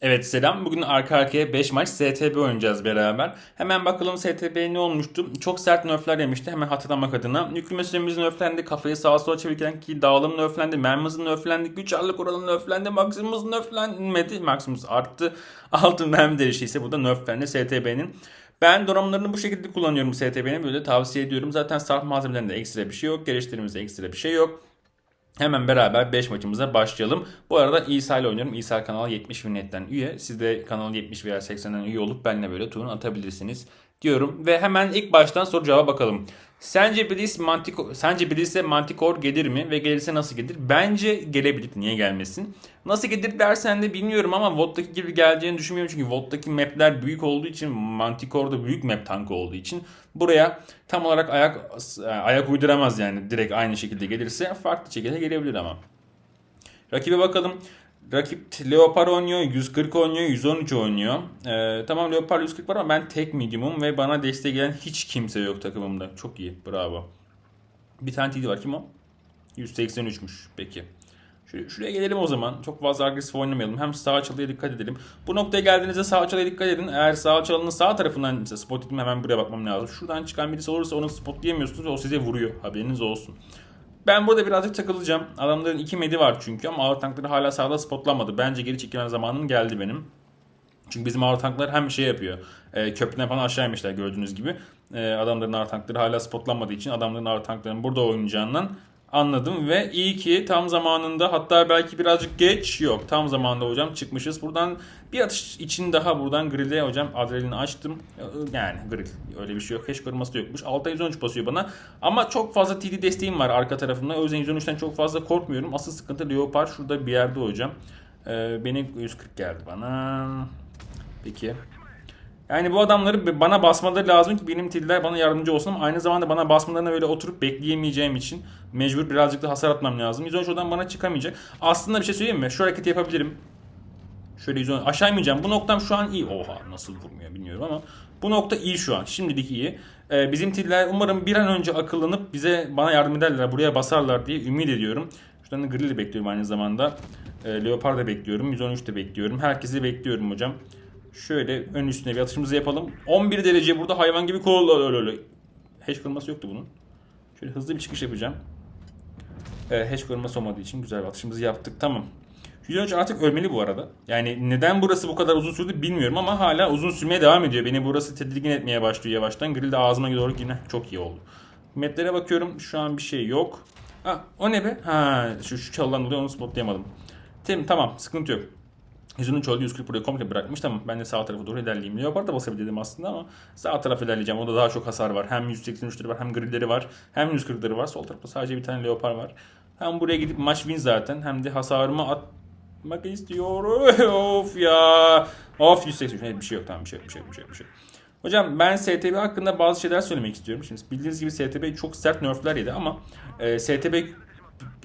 Evet selam. Bugün arka arkaya 5 maç STB oynayacağız beraber. Hemen bakalım STB ne olmuştu? Çok sert nerfler yemişti. Hemen hatırlamak adına. Yükleme süremiz nerflendi. Kafayı sağa sola çevirirken ki dağılım nerflendi. Mermi hızı nerflendi. Güç ağırlık oranı nerflendi. Maksimum hız nerflenmedi. Maksimum hız arttı. Altın mermi derişi ise burada nerflendi STB'nin. Ben donanımlarını bu şekilde kullanıyorum STB'nin. Böyle tavsiye ediyorum. Zaten sarf malzemelerinde ekstra bir şey yok. Geliştirimizde ekstra bir şey yok. Hemen beraber 5 maçımıza başlayalım. Bu arada İsa ile oynuyorum. İsa kanal 70 bin netten üye. Siz de kanal 70 veya 80'den üye olup benimle böyle turun atabilirsiniz diyorum. Ve hemen ilk baştan soru cevaba bakalım. Sence Bliss Manticore, sence Bliss'e Manticore gelir mi ve gelirse nasıl gelir? Bence gelebilir. Niye gelmesin? Nasıl gelir dersen de bilmiyorum ama VOD'daki gibi geleceğini düşünmüyorum. Çünkü VOD'daki mapler büyük olduğu için Manticore da büyük map tankı olduğu için buraya tam olarak ayak ayak uyduramaz yani direkt aynı şekilde gelirse farklı şekilde gelebilir ama. Rakibe bakalım. Rakip Leopard oynuyor, 140 oynuyor, 113 oynuyor. Ee, tamam Leopard 140 var ama ben tek medium'um ve bana destek gelen hiç kimse yok takımımda. Çok iyi, bravo. Bir tane TD var, kim o? 183'müş, peki. Şuraya, şuraya gelelim o zaman. Çok fazla agresif oynamayalım. Hem sağ çalıya dikkat edelim. Bu noktaya geldiğinizde sağ çalıya dikkat edin. Eğer sağ çalının sağ tarafından spot ettim hemen buraya bakmam lazım. Şuradan çıkan birisi olursa onu spotlayamıyorsunuz. O size vuruyor. Haberiniz olsun. Ben burada birazcık takılacağım. Adamların iki medi var çünkü ama ağır tankları hala sağda spotlanmadı. Bence geri çekilme zamanım geldi benim. Çünkü bizim ağır tanklar hem şey yapıyor. E, köprüden falan aşağı inmişler gördüğünüz gibi. E, adamların ağır tankları hala spotlanmadığı için adamların ağır tanklarının burada oynayacağından anladım ve iyi ki tam zamanında hatta belki birazcık geç yok tam zamanında hocam çıkmışız. Buradan bir atış için daha buradan grill'e hocam adrenalini açtım. Yani grill öyle bir şey yok. Hash koruması da yokmuş. Alta 113 basıyor bana. Ama çok fazla TD desteğim var arka tarafımda. O yüzden 113'ten çok fazla korkmuyorum. Asıl sıkıntı Leopard şurada bir yerde hocam. Ee, beni 140 geldi bana. Peki. Yani bu adamları bana basmaları lazım ki benim tiller bana yardımcı olsun ama aynı zamanda bana basmalarına öyle oturup bekleyemeyeceğim için mecbur birazcık da hasar atmam lazım. 113 oradan bana çıkamayacak. Aslında bir şey söyleyeyim mi? Şu hareketi yapabilirim. Şöyle 113 aşağı inmeyeceğim. Bu noktam şu an iyi. Oha nasıl vurmuyor bilmiyorum ama bu nokta iyi şu an. Şimdilik iyi. Ee, bizim tiller umarım bir an önce akıllanıp bize bana yardım ederler. Buraya basarlar diye ümit ediyorum. Şuradan da Grill'i bekliyorum aynı zamanda. Ee, Leopard da bekliyorum. 113 de bekliyorum. Herkesi bekliyorum hocam. Şöyle ön üstüne bir atışımızı yapalım. 11 derece burada hayvan gibi kol öyle. Hash kırılması yoktu bunun. Şöyle hızlı bir çıkış yapacağım. Ee, hash kırılması olmadığı için güzel bir atışımızı yaptık. Tamam. Yüzünç artık ölmeli bu arada. Yani neden burası bu kadar uzun sürdü bilmiyorum ama hala uzun sürmeye devam ediyor. Beni burası tedirgin etmeye başlıyor yavaştan. Grill de ağzıma doğru yine çok iyi oldu. Metlere bakıyorum. Şu an bir şey yok. Ha, o ne be? Ha, şu, şu çalıdan dolayı onu spotlayamadım. Tamam, tamam sıkıntı yok. Yüzünün çoğu 140 buraya komple bırakmış. Tamam ben de sağ tarafa doğru ilerleyeyim. Leopard da basabilirdim aslında ama sağ tarafa ilerleyeceğim. O da daha çok hasar var. Hem 183'leri var hem grilleri var. Hem 140'leri var. Sol tarafta sadece bir tane Leopard var. Hem buraya gidip maç win zaten. Hem de hasarımı atmak istiyorum. of ya. Of 180. Bir şey yok tamam bir şey yok bir şey yok bir şey yok. Bir şey. Hocam ben STB hakkında bazı şeyler söylemek istiyorum. Şimdi bildiğiniz gibi STB çok sert nerfler yedi ama e, STB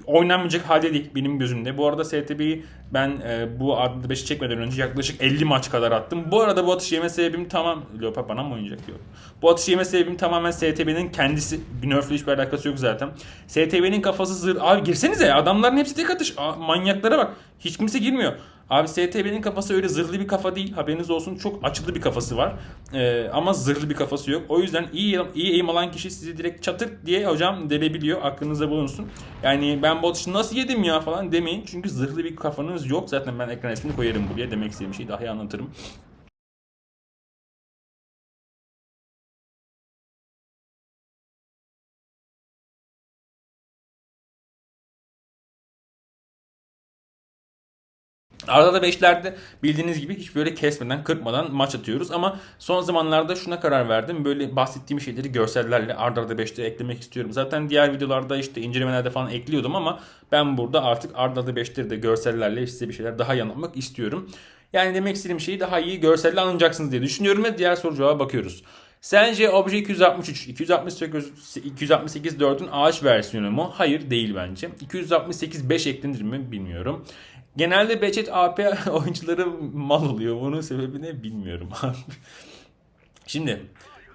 oynanmayacak halde değil benim gözümde. Bu arada STB'yi ben e, bu adlı 5'i çekmeden önce yaklaşık 50 maç kadar attım. Bu arada bu atış yeme sebebim tamam... Leopard bana mı oynayacak diyor. Bu atış yeme sebebim tamamen STB'nin kendisi. Nerfle hiçbir alakası yok zaten. STB'nin kafası zır... Abi girsenize adamların hepsi tek atış. Aa, manyaklara bak. Hiç kimse girmiyor. Abi STB'nin kafası öyle zırhlı bir kafa değil. Haberiniz olsun çok açıklı bir kafası var. Ee, ama zırhlı bir kafası yok. O yüzden iyi iyi aim alan kişi sizi direkt çatır diye hocam delebiliyor. Aklınızda bulunsun. Yani ben bu atışı nasıl yedim ya falan demeyin. Çünkü zırhlı bir kafanız yok. Zaten ben ekran resmini koyarım buraya. Demek istediğim şeyi daha iyi anlatırım. Arada da beşlerde bildiğiniz gibi hiç böyle kesmeden, kırpmadan maç atıyoruz. Ama son zamanlarda şuna karar verdim. Böyle bahsettiğim şeyleri görsellerle arda arda 5'te eklemek istiyorum. Zaten diğer videolarda işte incelemelerde falan ekliyordum ama ben burada artık arda arda 5'leri de görsellerle size bir şeyler daha yanılmak istiyorum. Yani demek istediğim şeyi daha iyi görselle anlayacaksınız diye düşünüyorum ve diğer soru cevaba bakıyoruz. Sence Obje 263, 268, 268 4'ün ağaç versiyonu mu? Hayır değil bence. 268 5 eklenir mi bilmiyorum. Genelde Bechet AP oyuncuları mal oluyor. Bunun sebebi ne bilmiyorum abi. Şimdi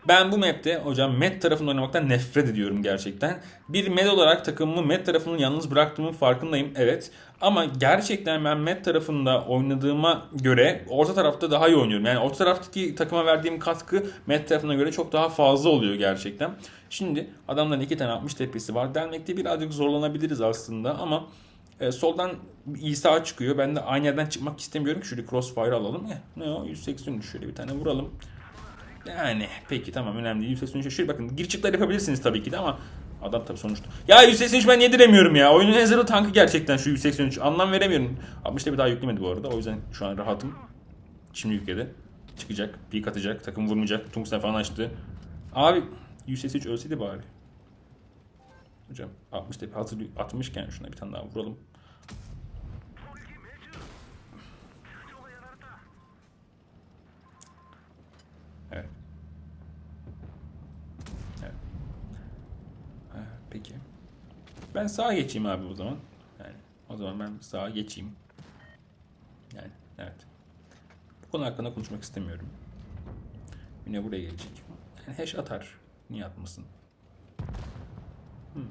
Ben bu map'te hocam Met tarafında oynamaktan nefret ediyorum gerçekten. Bir Met olarak takımımı Met tarafının yalnız bıraktığımın farkındayım evet. Ama gerçekten ben Met tarafında oynadığıma göre orta tarafta daha iyi oynuyorum. Yani orta taraftaki takıma verdiğim katkı Met tarafına göre çok daha fazla oluyor gerçekten. Şimdi adamların iki tane 60 tepesi var. Delmekte birazcık zorlanabiliriz aslında ama e, soldan İsa çıkıyor. Ben de aynı yerden çıkmak istemiyorum ki şöyle crossfire alalım. Eh, ne o 183 şöyle bir tane vuralım. Yani peki tamam önemli değil. 183 şöyle bakın gir çıklar yapabilirsiniz tabii ki de ama adam tabii sonuçta. Ya 183 ben yediremiyorum ya. Oyunun en zırhlı tankı gerçekten şu 183. Anlam veremiyorum. 60 bir daha yüklemedi bu arada. O yüzden şu an rahatım. Şimdi yükledi. Çıkacak. Peek atacak. Takım vurmayacak. Tungsten falan açtı. Abi 183 ölseydi bari. Hocam 60 tepe hazır atmışken şuna bir tane daha vuralım. Evet. Peki. Ben sağa geçeyim abi o zaman. Yani o zaman ben sağa geçeyim. Yani evet. Bu konu hakkında konuşmak istemiyorum. Yine buraya gelecek. Yani hash atar. Niye atmasın? Hmm.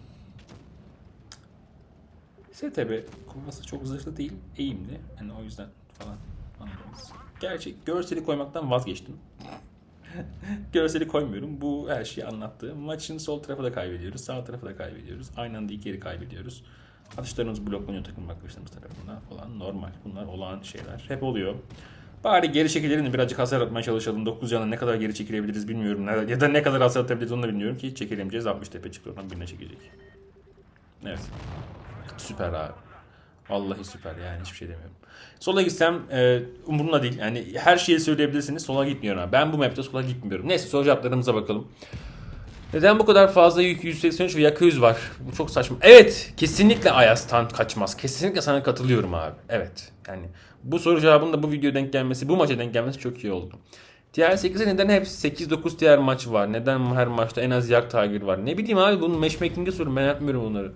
STB kovası çok zırhlı değil, eğimli. Yani o yüzden falan anladınız. Gerçi görseli koymaktan vazgeçtim. görseli koymuyorum. Bu her şeyi anlattı. Maçın sol tarafı da kaybediyoruz, sağ tarafı da kaybediyoruz. Aynı anda iki yeri kaybediyoruz. Atışlarımız bloklanıyor takım arkadaşlarımız tarafından falan. Normal. Bunlar olağan şeyler. Hep oluyor. Bari geri çekilelim birazcık hasar atmaya çalışalım. 9 canla ne kadar geri çekilebiliriz bilmiyorum. Ya da ne kadar hasar atabiliriz onu da bilmiyorum ki. Çekilemeyeceğiz. 60 tepe çıktı oradan birine çekecek. Evet. Süper abi. Vallahi süper yani hiçbir şey demiyorum. Sola gitsem e, umurumda değil. Yani her şeyi söyleyebilirsiniz. Sola gitmiyorum abi. Ben bu map'te sola gitmiyorum. Neyse soru cevaplarımıza bakalım. Neden bu kadar fazla yük 183 ve yaka 100 var? Bu çok saçma. Evet kesinlikle Ayas'tan kaçmaz. Kesinlikle sana katılıyorum abi. Evet yani bu soru cevabının da bu videoya denk gelmesi, bu maça denk gelmesi çok iyi oldu. Diğer 8'e neden hep 8-9 diğer maç var? Neden her maçta en az yak Tiger var? Ne bileyim abi bunun matchmaking'e sorun ben yapmıyorum onları.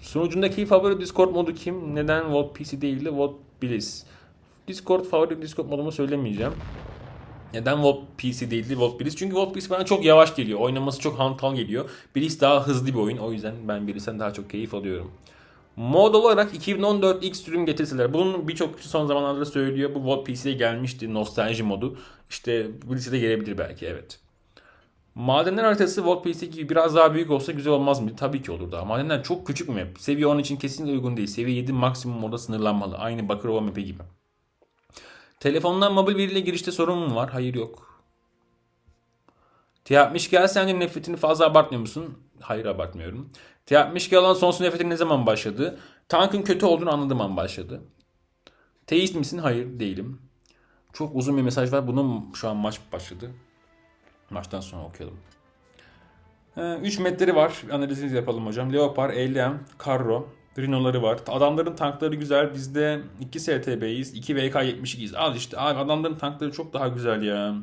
Sunucundaki favori Discord modu kim? Neden Volt PC değil de Volt Bliss? Discord favori Discord modumu söylemeyeceğim. Neden Volt PC değil de Volt Bliss? Çünkü Volt Bliss bana çok yavaş geliyor. Oynaması çok hantal geliyor. Bliss daha hızlı bir oyun. O yüzden ben Bliss'ten daha çok keyif alıyorum. Mod olarak 2014 X sürüm getirseler. Bunun birçok kişi son zamanlarda söylüyor. Bu Volt PC'ye gelmişti. Nostalji modu. İşte Bliss'e de gelebilir belki evet. Madenler haritası Volt PC gibi biraz daha büyük olsa güzel olmaz mı? Tabii ki olurdu. ama Madenler çok küçük bir map. Seviye 10 için kesinlikle uygun değil. Seviye 7 maksimum orada sınırlanmalı. Aynı Bakırova map'i gibi. Telefondan mobil veriyle girişte sorun mu var? Hayır yok. T60 sence nefretini fazla abartmıyor musun? Hayır abartmıyorum. T60 olan sonsuz nefretin ne zaman başladı? Tankın kötü olduğunu anladığım an başladı. Teist misin? Hayır değilim. Çok uzun bir mesaj var. Bunun şu an maç başladı. Maçtan sonra okuyalım. 3 metleri var. Analizini yapalım hocam. Leopard, Eylem, Carro, Rino'ları var. Adamların tankları güzel. Bizde 2 STB'yiz. 2 VK72'yiz. Al işte abi adamların tankları çok daha güzel ya.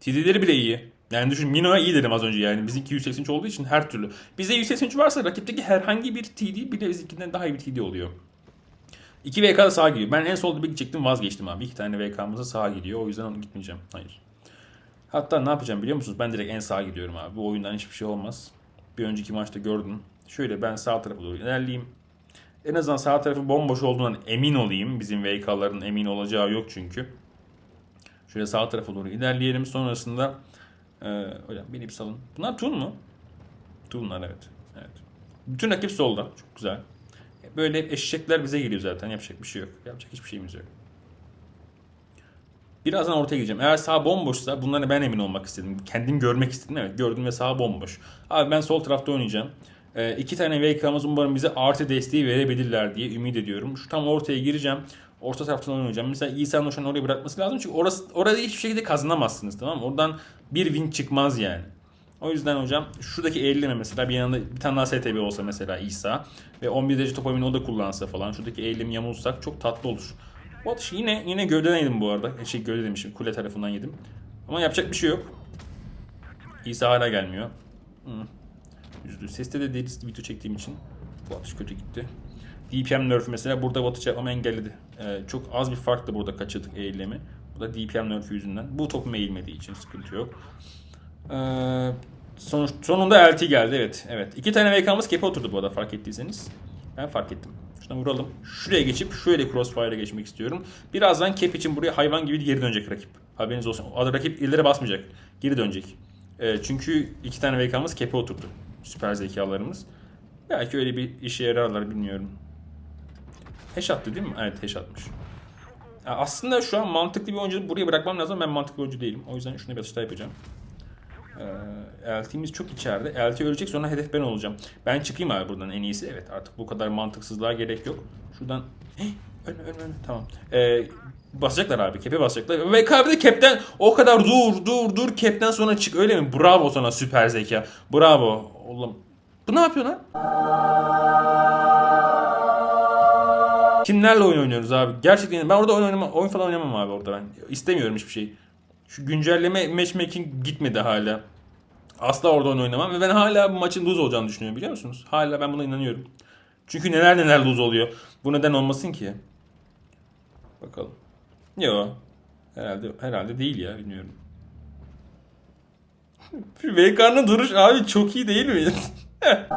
TD'leri bile iyi. Yani düşün Mino'ya iyi dedim az önce yani. Bizimki 183 olduğu için her türlü. Bizde 183 varsa rakipteki herhangi bir TD bile bizimkinden daha iyi bir TD oluyor. 2 VK da sağa gidiyor. Ben en solda bir gidecektim vazgeçtim abi. 2 tane VK'mıza sağa gidiyor. O yüzden onu gitmeyeceğim. Hayır. Hatta ne yapacağım biliyor musunuz? Ben direkt en sağa gidiyorum abi. Bu oyundan hiçbir şey olmaz. Bir önceki maçta gördüm. Şöyle ben sağ tarafa doğru ilerleyeyim. En azından sağ tarafı bomboş olduğundan emin olayım. Bizim VK'ların emin olacağı yok çünkü. Şöyle sağ tarafa doğru ilerleyelim. Sonrasında e, hocam beni bir salın. Bunlar Tun mu? Tunlar evet. evet. Bütün rakip solda. Çok güzel. Böyle eşekler bize geliyor zaten. Yapacak bir şey yok. Yapacak hiçbir şeyimiz yok. Birazdan ortaya gireceğim. Eğer sağ bomboşsa bunlara ben emin olmak istedim. Kendim görmek istedim. Evet gördüm ve sağ bomboş. Abi ben sol tarafta oynayacağım. Ee, iki tane VK'mız umarım bize artı desteği verebilirler diye ümit ediyorum. Şu tam ortaya gireceğim. Orta taraftan oynayacağım. Mesela İsa'nın an oraya bırakması lazım. Çünkü orası, orada hiçbir şekilde kazanamazsınız tamam mı? Oradan bir win çıkmaz yani. O yüzden hocam şuradaki 50'me mesela bir yanında bir tane daha STB olsa mesela İsa ve 11 derece top oyunu o da kullansa falan şuradaki 50'mi yamulsak çok tatlı olur. Bu atışı yine yine gövdeden yedim bu arada. Şey gövde demişim kule tarafından yedim. Ama yapacak bir şey yok. İsa hala gelmiyor. Hı. Üzdü. Seste de deli video çektiğim için bu atış kötü gitti. DPM nerf mesela burada batı çarpmamı engelledi. Ee, çok az bir farkla burada kaçırdık eğilimi. Bu da DPM nerf yüzünden. Bu topum eğilmediği için sıkıntı yok. Ee, sonuç, sonunda LT geldi evet. Evet. İki tane VK'mız kepe oturdu bu arada fark ettiyseniz. Ben fark ettim. Şuna vuralım. Şuraya geçip şöyle crossfire'a geçmek istiyorum. Birazdan cap için buraya hayvan gibi geri dönecek rakip. Haberiniz olsun. O rakip ileri basmayacak. Geri dönecek. Ee, çünkü iki tane VK'mız kepe oturdu. Süper zekalarımız. Belki öyle bir işe yararlar bilmiyorum. Hash attı değil mi? Evet hash atmış. Ya aslında şu an mantıklı bir oyuncu buraya bırakmam lazım. Ben mantıklı bir oyuncu değilim. O yüzden şunu bir atışta yapacağım. Ee, LT'miz çok içeride. LT ölecek sonra hedef ben olacağım. Ben çıkayım abi buradan en iyisi. Evet artık bu kadar mantıksızlığa gerek yok. Şuradan... Hey, ölme ölme. Tamam. Ee, basacaklar abi. Kepe basacaklar. Ve de kepten o kadar dur dur dur kepten sonra çık öyle mi? Bravo sana süper zeka. Bravo. Oğlum. Bu ne yapıyor lan? Kimlerle oyun oynuyoruz abi? Gerçekten ben orada oyun, oynama, oyun falan oynamam abi orada ben. İstemiyorum hiçbir şey. Şu güncelleme matchmaking gitmedi hala. Asla orada oyun oynamam ve ben hala bu maçın lose olacağını düşünüyorum biliyor musunuz? Hala ben buna inanıyorum. Çünkü neler neler lose oluyor. Bu neden olmasın ki? Bakalım. Yo. Herhalde herhalde değil ya bilmiyorum. VK'nın duruş abi çok iyi değil mi?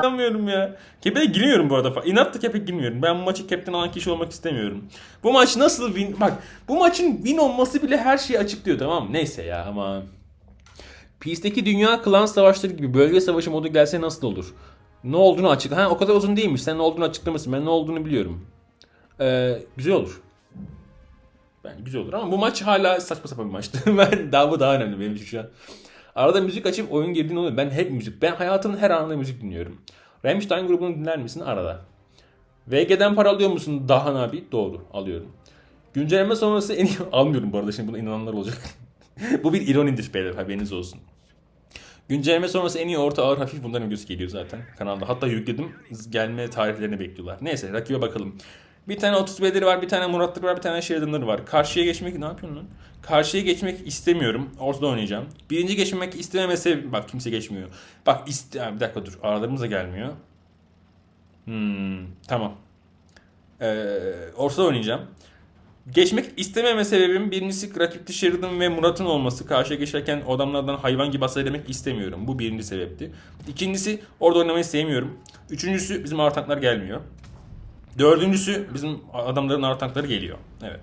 İnanmıyorum ya. Kepe'ye girmiyorum bu arada. İnatla Kepe girmiyorum. Ben bu maçı captain alan kişi olmak istemiyorum. Bu maç nasıl win... Bak bu maçın win olması bile her şeyi açıklıyor tamam mı? Neyse ya ama... Peace'deki dünya klan savaşları gibi bölge savaşı modu gelse nasıl olur? Ne olduğunu açık... Ha o kadar uzun değilmiş. Sen ne olduğunu açıklamasın. Ben ne olduğunu biliyorum. Ee, güzel olur. Ben güzel olur ama bu maç hala saçma sapan bir maçtı. ben daha bu daha önemli benim için şu an. Arada müzik açıp oyun girdiğinde oluyor. Ben hep müzik. Ben hayatımın her anında müzik dinliyorum. Rammstein grubunu dinler misin? Arada. VG'den para alıyor musun Dahan abi? Doğru. Alıyorum. Güncelleme sonrası en iyi... Almıyorum bu arada şimdi buna inananlar olacak. bu bir ironidir beyler haberiniz olsun. Güncelleme sonrası en iyi orta ağır hafif bunların videosu geliyor zaten kanalda. Hatta yükledim. Gelme tarihlerini bekliyorlar. Neyse rakibe bakalım. Bir tane 30 bedeli var, bir tane Muratlık var, bir tane Sheridan'ları var. Karşıya geçmek ne yapıyorsun lan? Karşıya geçmek istemiyorum. Ortada oynayacağım. Birinci geçmek istememesi bak kimse geçmiyor. Bak iste bir dakika dur. Aralarımız da gelmiyor. Hmm, tamam. Ee, ortada oynayacağım. Geçmek istememe sebebim birincisi rakipte Sheridan ve Murat'ın olması. Karşıya geçerken o adamlardan hayvan gibi hasar demek istemiyorum. Bu birinci sebepti. İkincisi orada oynamayı sevmiyorum. Üçüncüsü bizim ağır tanklar gelmiyor. Dördüncüsü bizim adamların ağır tankları geliyor. Evet.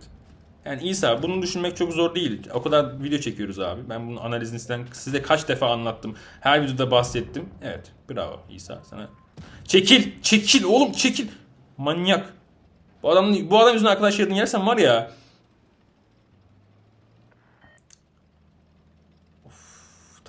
Yani İsa bunu düşünmek çok zor değil. O kadar video çekiyoruz abi. Ben bunun analizini sizden, size kaç defa anlattım. Her videoda bahsettim. Evet. Bravo İsa sana. Çekil. Çekil oğlum çekil. Manyak. Bu adam bu adam yüzünden arkadaş yerden yersen var ya. Of,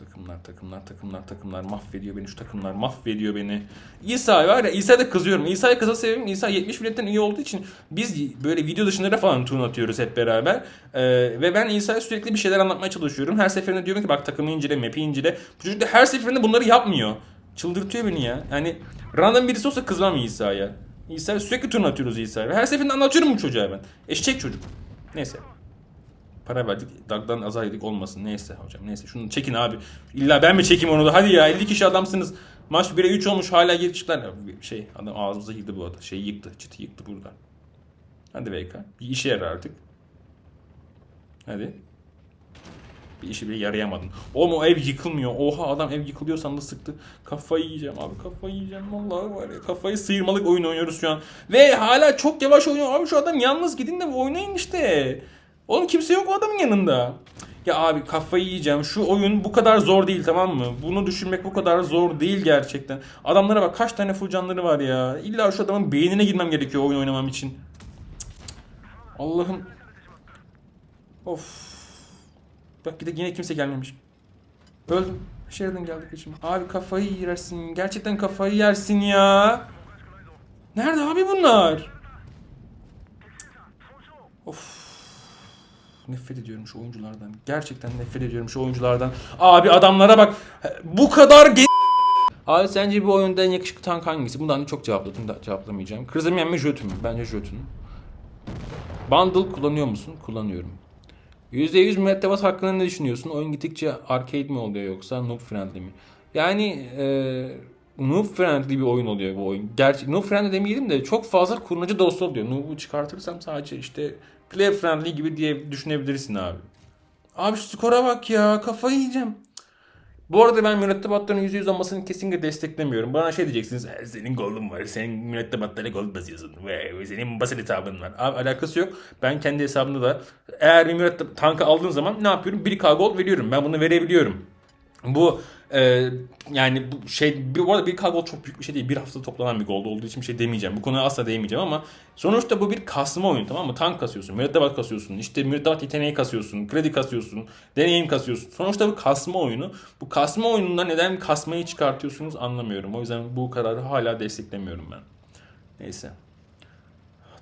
takımlar takımlar takımlar mahvediyor beni şu takımlar mahvediyor beni. İsa var ya İsa'ya da kızıyorum. İsa'ya kıza sebebim İsa 70 biletten iyi olduğu için biz böyle video dışında falan turn atıyoruz hep beraber. Ee, ve ben İsa'ya sürekli bir şeyler anlatmaya çalışıyorum. Her seferinde diyorum ki bak takımı incele, map'i incele. Bu çocuk da her seferinde bunları yapmıyor. Çıldırtıyor beni ya. Yani random birisi olsa kızmam İsa'ya. İsa sürekli turn atıyoruz İsa'ya. Her seferinde anlatıyorum bu çocuğa ben. Eşek çocuk. Neyse. Para verdik. Dagdan azar yedik olmasın. Neyse hocam neyse. Şunu çekin abi. İlla ben mi çekeyim onu da? Hadi ya 50 kişi adamsınız. Maç 1'e 3 olmuş hala geri çıktılar. Şey adam ağzımıza girdi bu arada. Şeyi yıktı. Çıtı yıktı burada. Hadi VK. Bir işe yarar artık. Hadi. Bir işi bile yarayamadın. O ev yıkılmıyor. Oha adam ev yıkılıyor sandı sıktı. Kafayı yiyeceğim abi kafayı yiyeceğim. Vallahi var ya kafayı sıyırmalık oyun oynuyoruz şu an. Ve hala çok yavaş oynuyor. Abi şu adam yalnız gidin de oynayın işte. Oğlum kimse yok o adamın yanında. Ya abi kafayı yiyeceğim. Şu oyun bu kadar zor değil tamam mı? Bunu düşünmek bu kadar zor değil gerçekten. Adamlara bak kaç tane full canları var ya. İlla şu adamın beynine girmem gerekiyor oyun oynamam için. Allah'ım. Of. Bak bir de yine kimse gelmemiş. Öldüm. Sheridan geldi peşime. Abi kafayı yersin. Gerçekten kafayı yersin ya. Nerede abi bunlar? Of. Nefret ediyorum şu oyunculardan. Gerçekten nefret ediyorum şu oyunculardan. Abi adamlara bak. Bu kadar ge- Abi sence bu oyunda en yakışıklı tank hangisi? Bundan çok cevapladım da cevaplamayacağım. Krizemiyen mi Jotun mu? Bence Jotun. Bundle kullanıyor musun? Kullanıyorum. %100 mürettebat hakkında ne düşünüyorsun? Oyun gittikçe arcade mi oluyor yoksa noob friendly mi? Yani e, noob friendly bir oyun oluyor bu oyun. Gerçi noob friendly demeyelim de çok fazla kullanıcı dostu oluyor. Noob'u çıkartırsam sadece işte player friendly gibi diye düşünebilirsin abi. Abi şu skora bak ya kafayı yiyeceğim. Bu arada ben mürettebatların %100 olmasını kesinlikle desteklemiyorum. Bana şey diyeceksiniz. "E, Senin gold'un var. Senin mürettebatlara gold basıyorsun. Ve senin basit hesabın var. Abi alakası yok. Ben kendi hesabımda da eğer bir müretteb tankı aldığım zaman ne yapıyorum? 1k gold veriyorum. Ben bunu verebiliyorum. Bu e, yani bu şey bir, bu arada bir k gold çok büyük bir şey değil. Bir hafta toplanan bir gold olduğu için bir şey demeyeceğim. Bu konuya asla değmeyeceğim ama sonuçta bu bir kasma oyunu tamam mı? Tank kasıyorsun, mürettebat kasıyorsun, işte mürettebat yeteneği kasıyorsun, kredi kasıyorsun, deneyim kasıyorsun. Sonuçta bu kasma oyunu. Bu kasma oyununda neden kasmayı çıkartıyorsunuz anlamıyorum. O yüzden bu kararı hala desteklemiyorum ben. Neyse.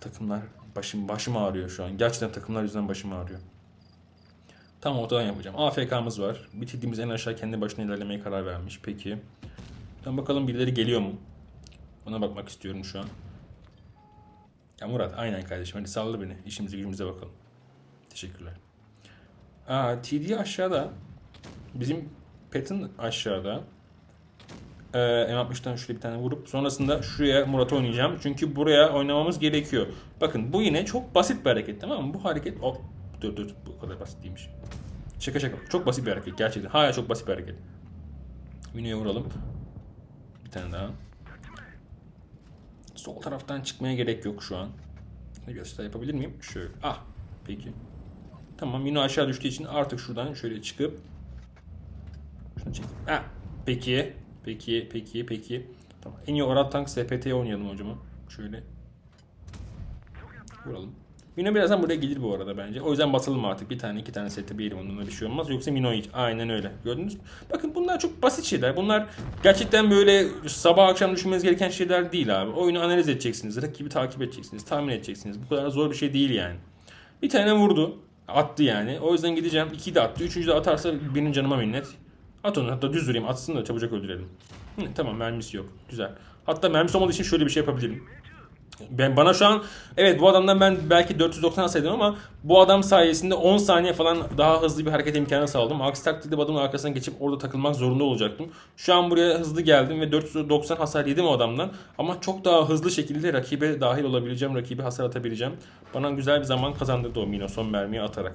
Takımlar başım başım ağrıyor şu an. Gerçekten takımlar yüzünden başım ağrıyor. Tam ortadan yapacağım. AFK'mız var. Bitirdiğimiz en aşağı kendi başına ilerlemeye karar vermiş. Peki. Tam bakalım birileri geliyor mu? Ona bakmak istiyorum şu an. Ya Murat aynen kardeşim hadi salla beni. İşimize gücümüze bakalım. Teşekkürler. Aa TD aşağıda. Bizim Pet'in aşağıda. Ee, M60'tan şöyle bir tane vurup sonrasında şuraya Murat'ı oynayacağım. Çünkü buraya oynamamız gerekiyor. Bakın bu yine çok basit bir hareket tamam mı? Bu hareket... Dur dur bu kadar basit değilmiş. Şaka şaka. Çok basit bir hareket gerçekten. Hala çok basit bir hareket. Mino'ya vuralım. Bir tane daha. Sol taraftan çıkmaya gerek yok şu an. Ne göster yapabilir miyim? Şöyle. Ah. Peki. Tamam Mino aşağı düştüğü için artık şuradan şöyle çıkıp şunu çek. Ah. Peki. Peki. Peki. Peki. Tamam. En iyi orat tank SPT'ye oynayalım hocam. Şöyle. Vuralım. Mino birazdan buraya gelir bu arada bence. O yüzden basalım artık. Bir tane iki tane sete bir onunla bir şey olmaz. Yoksa Mino hiç. Aynen öyle. Gördünüz mü? Bakın bunlar çok basit şeyler. Bunlar gerçekten böyle sabah akşam düşünmeniz gereken şeyler değil abi. Oyunu analiz edeceksiniz. Rakibi takip edeceksiniz. Tahmin edeceksiniz. Bu kadar zor bir şey değil yani. Bir tane vurdu. Attı yani. O yüzden gideceğim. İkiyi de attı. Üçüncü de atarsa benim canıma minnet. At onu. Hatta düz durayım. Atsın da çabucak öldürelim. Hı, tamam mermisi yok. Güzel. Hatta mermisi olmadığı için şöyle bir şey yapabilirim. Ben bana şu an evet bu adamdan ben belki 490 alsaydım ama bu adam sayesinde 10 saniye falan daha hızlı bir hareket imkanı sağladım. Aksi takdirde adamın arkasından geçip orada takılmak zorunda olacaktım. Şu an buraya hızlı geldim ve 490 hasar yedim o adamdan. Ama çok daha hızlı şekilde rakibe dahil olabileceğim, rakibe hasar atabileceğim. Bana güzel bir zaman kazandırdı o Mino son mermiyi atarak.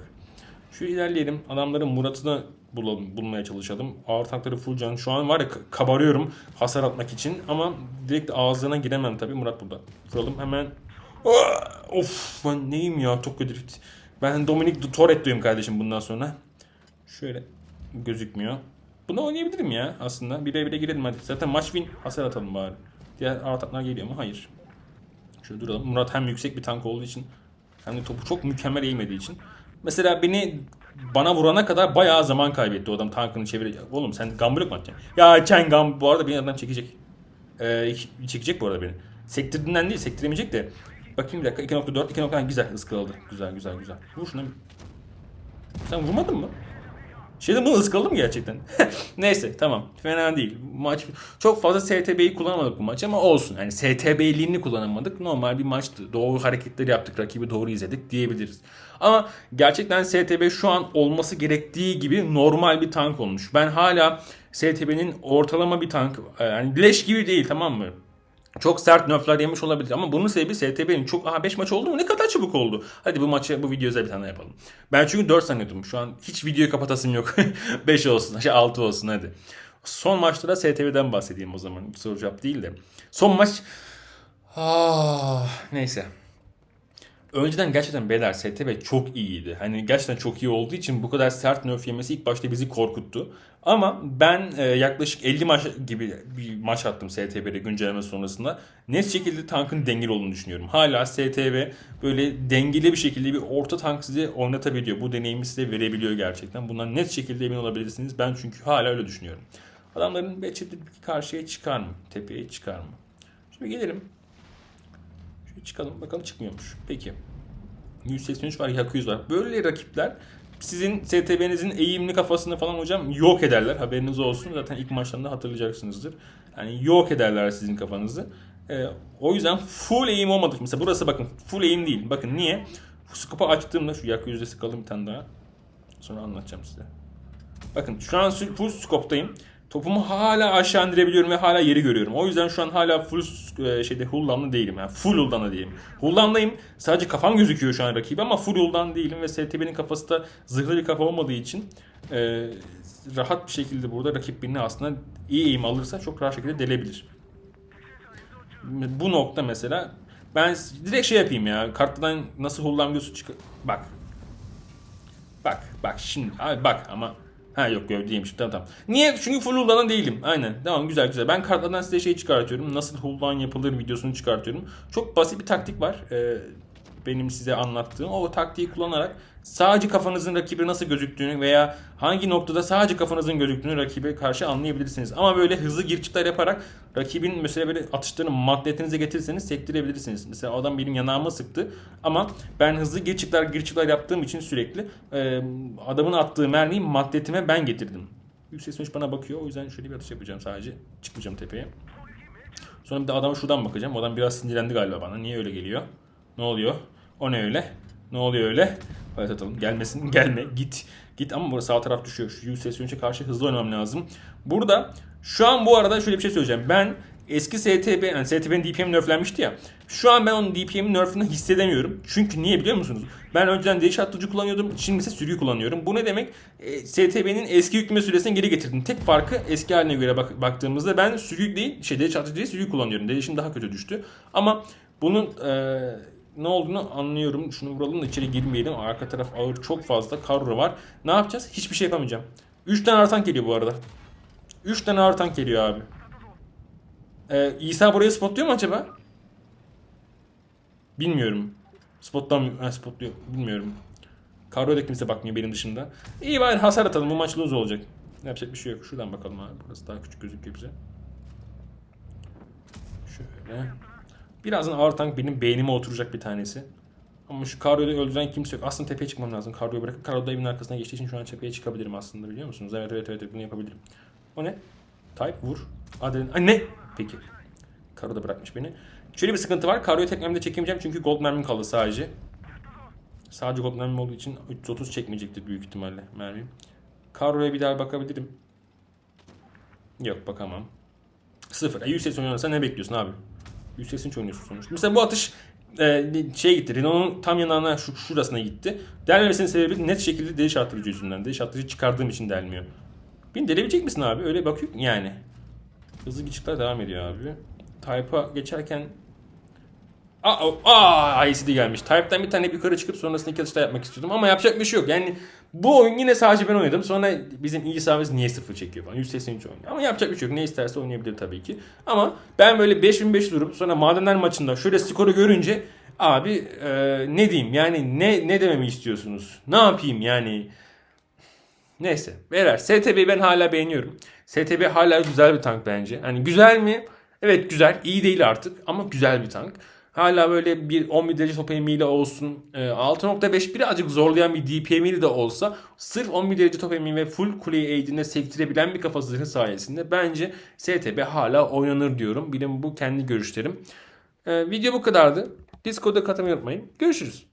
Şu ilerleyelim. Adamların Murat'ını bulalım, bulmaya çalışalım. Ağır tankları full can. Şu an var ya kabarıyorum hasar atmak için. Ama direkt ağzına giremem tabii. Murat burada. Vuralım hemen. Of ben neyim ya çok kötü. Ben Dominic Toretto'yum kardeşim bundan sonra. Şöyle gözükmüyor. Bunu oynayabilirim ya aslında. Bire bire girelim hadi. Zaten maç win hasar atalım bari. Diğer ağır tanklar geliyor mu? Hayır. Şöyle duralım. Murat hem yüksek bir tank olduğu için hem de topu çok mükemmel eğmediği için. Mesela beni bana vurana kadar bayağı zaman kaybetti o adam tankını çevir. Oğlum sen gambulok mu atacaksın? Ya Ken Gam bu arada beni adam çekecek. Ee, çekecek bu arada beni. Sektirdiğinden değil sektiremeyecek de. Bakayım bir dakika 2.4 2.4 güzel ıskaladı. Güzel güzel güzel. Vur şuna. Sen vurmadın mı? Şeyde bunu ıskaladı mı gerçekten? Neyse tamam. Fena değil. Maç çok fazla STB'yi kullanamadık bu maç ama olsun. Yani STB'liğini kullanamadık. Normal bir maçtı. Doğru hareketleri yaptık. Rakibi doğru izledik diyebiliriz. Ama gerçekten STB şu an olması gerektiği gibi normal bir tank olmuş. Ben hala STB'nin ortalama bir tank yani leş gibi değil tamam mı? Çok sert nerfler yemiş olabilir ama bunun sebebi STB'nin çok aha 5 maç oldu mu ne kadar çabuk oldu. Hadi bu maçı bu videoya özel bir tane yapalım. Ben çünkü 4 sanıyordum. Şu an hiç videoyu kapatasım yok. 5 olsun, şey 6 olsun hadi. Son maçlara STB'den bahsedeyim o zaman. Soru cevap değil de. Son maç ah, neyse. Önceden gerçekten beyler STB çok iyiydi. Hani gerçekten çok iyi olduğu için bu kadar sert nerf yemesi ilk başta bizi korkuttu. Ama ben e, yaklaşık 50 maç gibi bir maç attım STB'de güncelleme sonrasında. Net şekilde tankın dengeli olduğunu düşünüyorum. Hala STB böyle dengeli bir şekilde bir orta tank size oynatabiliyor. Bu deneyimi size verebiliyor gerçekten. Bundan net şekilde emin olabilirsiniz. Ben çünkü hala öyle düşünüyorum. Adamların Behçet'te karşıya çıkar mı? Tepeye çıkar mı? Şimdi gelelim. Şöyle çıkalım bakalım çıkmıyormuş. Peki. 183 var, Yaku 100 var. Böyle rakipler sizin STB'nizin eğimli kafasını falan hocam yok ederler. Haberiniz olsun. Zaten ilk maçlarında hatırlayacaksınızdır. Yani yok ederler sizin kafanızı. Ee, o yüzden full eğim olmadı. Mesela burası bakın full eğim değil. Bakın niye? Scope'u açtığımda şu Yaku yüzde sıkalım bir tane daha. Sonra anlatacağım size. Bakın şu an full scope'dayım. Topumu hala aşağı indirebiliyorum ve hala yeri görüyorum. O yüzden şu an hala full e, şeyde hulldamlı değilim. Yani full hulldamlı değilim. Hulldamdayım. Sadece kafam gözüküyor şu an rakibi ama full hull'dan değilim ve STB'nin kafası da zırhlı bir kafa olmadığı için e, rahat bir şekilde burada rakip birini aslında iyi eğim alırsa çok rahat şekilde delebilir. Bu nokta mesela ben direkt şey yapayım ya karttan nasıl hullan videosu çık bak bak bak şimdi abi bak ama ha yok gövdeymiş tamam tamam. Niye? Çünkü full hullanan değilim. Aynen. Tamam güzel güzel. Ben kartlardan size şey çıkartıyorum. Nasıl hullan yapılır videosunu çıkartıyorum. Çok basit bir taktik var. Ee, benim size anlattığım o taktiği kullanarak sadece kafanızın rakibi nasıl gözüktüğünü veya hangi noktada sadece kafanızın gözüktüğünü rakibe karşı anlayabilirsiniz. Ama böyle hızlı gir çıklar yaparak rakibin mesela böyle atışlarını maddiyetinize getirirseniz sektirebilirsiniz. Mesela adam benim yanağıma sıktı ama ben hızlı gir çıklar gir çıklar yaptığım için sürekli e, adamın attığı mermiyi maddiyetime ben getirdim. Yüksek sonuç bana bakıyor o yüzden şöyle bir atış yapacağım sadece çıkmayacağım tepeye. Sonra bir de adama şuradan bakacağım. Adam biraz sinirlendi galiba bana. Niye öyle geliyor? Ne oluyor? O ne öyle? Ne oluyor öyle? Evet atalım. Gelmesin. Gelme. Git. Git ama burada sağ taraf düşüyor. Şu yüksek karşı hızlı oynamam lazım. Burada şu an bu arada şöyle bir şey söyleyeceğim. Ben eski STB, yani STB'nin DPM nerflenmişti ya. Şu an ben onun DPM'in nerfini hissedemiyorum. Çünkü niye biliyor musunuz? Ben önceden değiş atlıcı kullanıyordum. Şimdi ise sürüyü kullanıyorum. Bu ne demek? E, STB'nin eski yükleme süresini geri getirdim. Tek farkı eski haline göre bak, baktığımızda ben sürüyü değil, şey değiş atlıcı değil sürüyü kullanıyorum. Değişim daha kötü düştü. Ama bunun e, ne olduğunu anlıyorum. Şunu vuralım da içeri girmeyelim. Arka taraf ağır çok fazla. Karro var. Ne yapacağız? Hiçbir şey yapamayacağım. 3 tane artan geliyor bu arada. 3 tane artan geliyor abi. Ee, İsa burayı spotluyor mu acaba? Bilmiyorum. Spotlam ha, spotluyor. Bilmiyorum. Karro'ya da kimse bakmıyor benim dışında. İyi bari hasar atalım. Bu maç lose olacak. Yapacak bir şey yok. Şuradan bakalım abi. Burası daha küçük gözüküyor bize. Şöyle. Birazdan ağır tank benim beynime oturacak bir tanesi. Ama şu Karyo'yu öldüren kimse yok. Aslında tepeye çıkmam lazım. Karyo'yu bırakıp Karyo da evin arkasına geçtiği için şu an tepeye çıkabilirim aslında biliyor musunuz? Evet evet evet bunu yapabilirim. O ne? Type vur. Adren. Ay ne? Peki. Karyo da bırakmış beni. Şöyle bir sıkıntı var. Karyo'yu tek mermide çekemeyeceğim çünkü gold mermim kaldı sadece. Sadece gold mermim olduğu için 330 çekmeyecektir büyük ihtimalle mermim. Karyo'ya bir daha bakabilirim. Yok bakamam. Sıfır. E, yüksek oynuyorsan ne bekliyorsun abi? Yüksek oynuyorsun sonuçta. Mesela bu atış e, şey gitti. Renault'un tam yanağına şu, şurasına gitti. Delmemesinin sebebi net şekilde deliş artırıcı yüzünden. Deliş artırıcı çıkardığım için delmiyor. Beni delebilecek misin abi? Öyle bakıyor yani. Hızlı geçişler devam ediyor abi. Type'a geçerken Aa, aa ICD gelmiş. Type'den bir tane yukarı çıkıp sonrasında iki atışta yapmak istiyordum ama yapacak bir şey yok. Yani bu oyun yine sadece ben oynadım. Sonra bizim iyi savunmamız niye sıfır çekiyor falan. 183 oynuyor. Ama yapacak bir şey yok. Ne isterse oynayabilir tabii ki. Ama ben böyle 5500 durup sonra Madenler maçında şöyle skoru görünce abi e, ne diyeyim yani ne ne dememi istiyorsunuz? Ne yapayım yani? Neyse. Beyler STB'yi ben hala beğeniyorum. STB hala güzel bir tank bence. Hani güzel mi? Evet güzel. İyi değil artık ama güzel bir tank. Hala böyle bir 11 derece top eğimiyle olsun. e, 6.5 birazcık zorlayan bir DPM'iyle de olsa sırf 11 derece top eğimi ve full kuleyi eğdiğinde sektirebilen bir kafa zırhı sayesinde bence STB hala oynanır diyorum. Benim bu kendi görüşlerim. E, video bu kadardı. Discord'a katılmayı unutmayın. Görüşürüz.